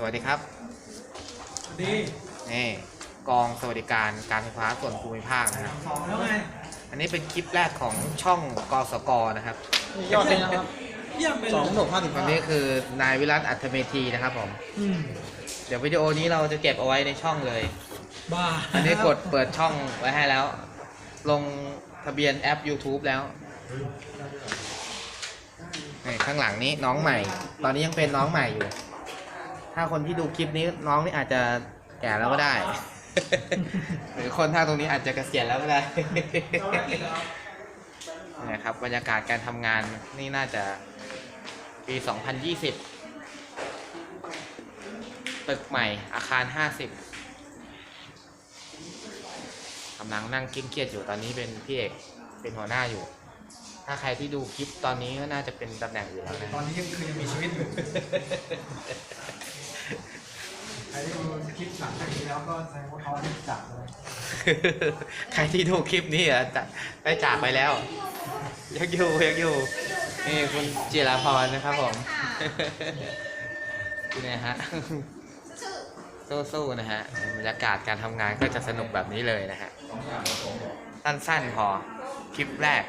สวัสดีครับดีนี่กองสวัสดิการการไฟฟ้าส่วนภูมิภาคนะครับ สองแล้วไงอันนี้เป็นคลิปแรกของช่องกสกนะครับ ยอดเลยนะครับเยี่ยมไปสเลองยหกห้าสิบวันนี้คือนายวิรัตอัธเมธีนะครับผม อืมเดี๋ยววิดีโอนี้เราจะเก็บเอาไว้ในช่องเลย บ้าอันนี้กดเปิดช่องไว้ให้แล้ว ลงทะเบียนแอป YouTube แล้วนี่ข้างหลังนี้น้องใหม่ ตอนนี้ยังเป็นน้องใหม่อยู่ ถ้าคนที่ดูคลิปนี้น้องนี่อาจจะแก่แล้วก็ได้ หรือคนท่าตรงนี้อาจจะเกษียณแล้วก็ได้นี่ครับบรรยากาศการทำงานนี่น่าจะปี 2020 ตึกใหม่อาคาร 50กำลังนั่งเคร่งเครียดอยู่ตอนนี้เป็นพี่เอกเป็นหัวหน้าอยู่ ถ้าใครที่ดูคลิปตอนนี้ก็น่าจะเป็นตำแหน่งอื่นแล้วนะ ตอนนี้ยังคือยังมีชีวิตอยู่ ใครที่ดูคลิปหลังจากนี้แล้วก็แสดงว่าเขาได้จับเลยใครที่ดูคลิปนี้อะจะได้จากไปแล้วยังอยู่ยังอยู่นี่คุณจิราพรนะครับผมนี่นะฮะสู้ๆนะฮะบรรยากาศการทำงานก็จะสนุกแบบนี้เลยนะฮะสั้นๆพอคลิปแรก